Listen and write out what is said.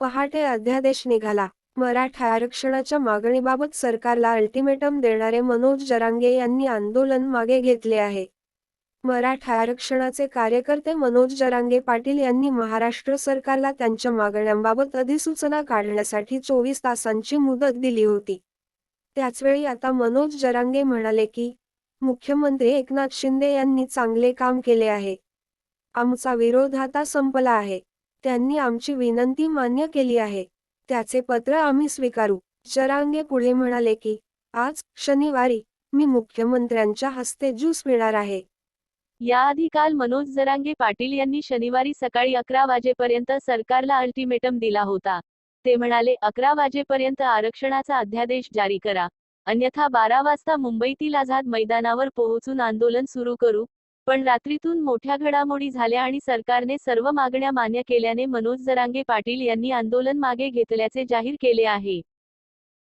पहाटे अध्यादेश निघाला. मराठा आरक्षणाच्या मागणीबाबत सरकारला अल्टिमेटम देणारे मनोज जरांगे यांनी आंदोलन मागे घेतले आहे. मराठा आरक्षणाचे कार्यकर्ते मनोज जरांगे पाटील यांनी महाराष्ट्र सरकारला त्यांच्या मागण्यांबाबत अधिसूचना काढण्यासाठी चोवीस तासांची मुदत दिली होती. त्याचवेळी आता मनोज जरांगे म्हणाले की मुख्यमंत्री एकनाथ शिंदे यांनी चांगले काम केले आहे. आमचा विरोध आता संपला आहे. त्यांनी आमची विनंती मान्य केली आहे. त्याचे पत्र आम्ही स्वीकारू. जरांगे पुढे म्हणाले की आज शनिवारी मी मुख्यमंत्र्यांच्या हस्ते ज्यूस पिणार आहे. याआधी काल मनोज जरांगे पाटील यांनी शनिवारी सकाळी अकरा वाजेपर्यंत सरकारला अल्टिमेटम दिला होता. ते म्हणाले अकरा वाजेपर्यंत आरक्षणाचा अध्यादेश जारी करा. अन्यथा बारा वाजता मुंबईतील आझाद मैदानावर पोहोचून आंदोलन सुरू करू. पण रात्रीतून मोठ्या घडामोडी झाल्या आणि सरकारने सर्व मागण्या मान्य केल्याने मनोज जरांगे पाटील यांनी आंदोलन मागे घेतल्याचे जाहीर केले आहे.